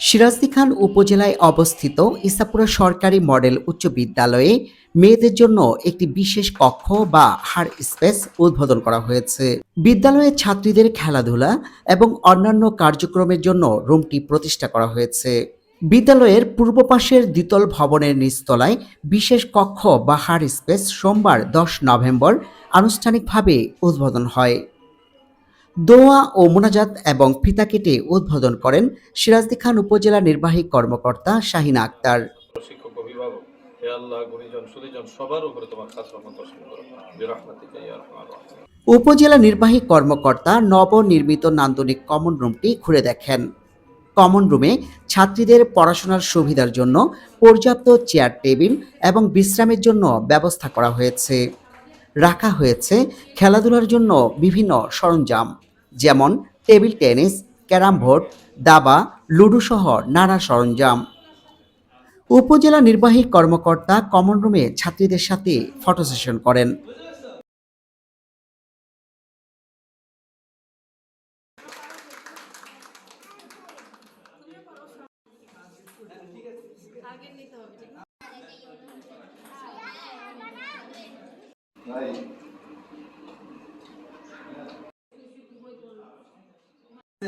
সিরাজদি খান উপজেলায় অবস্থিত ইসাপুরা সরকারি মডেল উচ্চ বিদ্যালয়ে মেয়েদের জন্য একটি বিশেষ কক্ষ বা হার স্পেস উদ্বোধন করা হয়েছে। বিদ্যালয়ের ছাত্রীদের খেলাধুলা এবং অন্যান্য কার্যক্রমের জন্য রুমটি প্রতিষ্ঠা করা হয়েছে। বিদ্যালয়ের পূর্ব পাশের দ্বিতল ভবনের নিচতলায় বিশেষ কক্ষ বা হার স্পেস সোমবার দশ নভেম্বর আনুষ্ঠানিকভাবে উদ্বোধন হয়। দোয়া ও মোনাজাত এবং ফিতা কেটে উদ্বোধন করেন সিরাজদি খান উপজেলা নির্বাহী কর্মকর্তা শাহিনা আক্তার। শিক্ষক অভিভাবক হে আল্লাহ গুণীজন সুদীজন সবার উপরে তোমার খাস রহমত বর্ষণ করো। বিরহমাতিকা ইয়া আরহামার রাহিমিন। উপজেলা নির্বাহী কর্মকর্তা নবনির্মিত নান্দনিক কমন রুমটি ঘুরে দেখেন। কমন রুমে ছাত্রীদের পড়াশোনার সুবিধার জন্য পর্যাপ্ত চেয়ার টেবিল এবং বিশ্রামের জন্য ব্যবস্থা করা হয়েছে। রাখা হয়েছে খেলাধুলার জন্য বিভিন্ন সরঞ্জাম। যেমন টেবিল টেনিস, ক্যারাম বোর্ড, দাবা, লুডো সহ নানা সরঞ্জাম। উপজেলা নির্বাহী কর্মকর্তা কমন রুমে ছাত্রীদের সাথে ফটো সেশন করেন।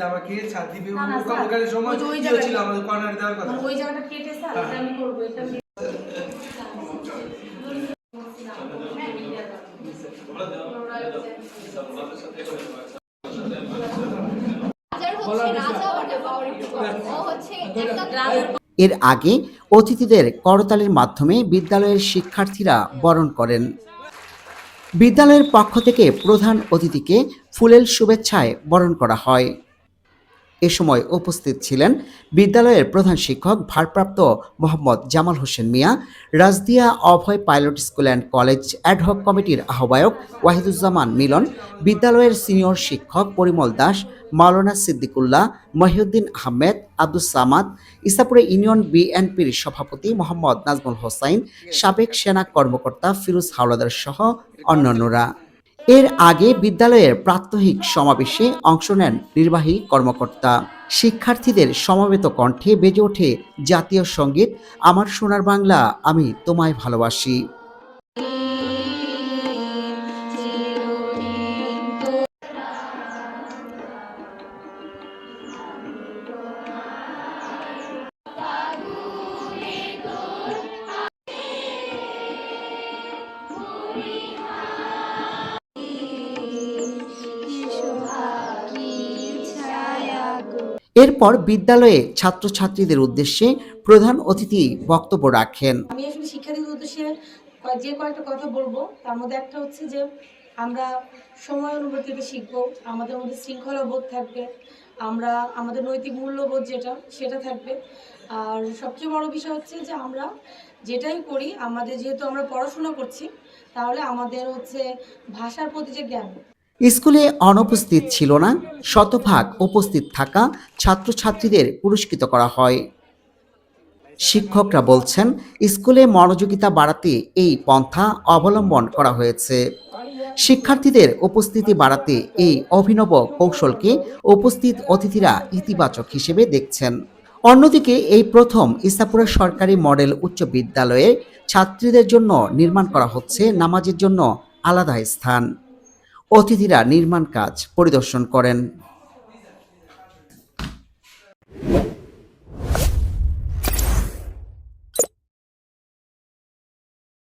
আমাকে সময় ওই কি জায়গাটা- আমাদের কর্নার দেওয়ার কথা। ওই জায়গাটা কেটে স্যার আমি করব এটা আমি- রাজার এর আগে অতিথিদের করতালির মাধ্যমে বিদ্যালয়ের শিক্ষার্থীরা বরণ করেন। বিদ্যালয়ের পক্ষ থেকে প্রধান অতিথিকে ফুলেল শুভেচ্ছায় বরণ করা হয়। এ সময় উপস্থিত ছিলেন বিদ্যালয়ের প্রধান শিক্ষক ভারপ্রাপ্ত Mohammad Jamal Hossain Mia, Rajdia Abhoy pilot school and college ad hoc কমিটির আহ্বায়ক ওয়াহিদুজ্জামান মিলন, বিদ্যালয়ের সিনিয়র শিক্ষক পরিমল দাস, মাওলানা সিদ্দিকুল্লাহ, মহিউদ্দিন আহমেদ, আব্দুস সামাদ, ইসাপুরে ইউনিয়ন বিএনপির সভাপতি মোহাম্মদ নাজমুল হোসাইন, সাবেক সেনা কর্মকর্তা ফিরোজ হাওলাদার সহ অন্যান্যরা। এর আগে বিদ্যালয়ের প্রাত্যহিক সমাবেশে অংশ নেন নির্বাহী কর্মকর্তা। শিক্ষার্থীদের সমবেত কণ্ঠে বেজে ওঠে জাতীয় সংগীত, আমার সোনার বাংলা, আমি তোমায় ভালোবাসি। এরপর বিদ্যালয়ে ছাত্রছাত্রীদের উদ্দেশ্যে প্রধান অতিথি বক্তব্য রাখেন। আমি আসলে শিক্ষার্থীদের উদ্দেশ্যে যে কয়েকটা কথা বলব। তার মধ্যে একটা হচ্ছে যে, আমরা সময় অনুভূতিতে শিখব, আমাদের মধ্যে শৃঙ্খলা বোধ থাকবে, আমরা আমাদের নৈতিক মূল্যবোধ যেটা, সেটা থাকবে। আর সবচেয়ে বড় বিষয় হচ্ছে যে, আমরা যেটাই করি, আমাদের যেহেতু আমরা পড়াশোনা করছি, তাহলে আমাদের হচ্ছে ভাষার প্রতি যে জ্ঞান স্কুলে অনুপস্থিত ছিল না, শতভাগ উপস্থিত থাকা ছাত্রছাত্রীদের পুরস্কৃত করা হয়। শিক্ষকরা বলছেন, স্কুলে মনোযোগিতা বাড়াতে এই পন্থা অবলম্বন করা হয়েছে। শিক্ষার্থীদের উপস্থিতি বাড়াতে এই অভিনব কৌশলকে উপস্থিত অতিথিরা ইতিবাচক হিসেবে দেখছেন। অন্যদিকে, এই প্রথম ইসাপুরা সরকারি মডেল উচ্চ বিদ্যালয়ে ছাত্রীদের জন্য নির্মাণ করা হচ্ছে নামাজের জন্য আলাদা স্থান। অতিথিরা নির্মাণ কাজ পরিদর্শন করেন।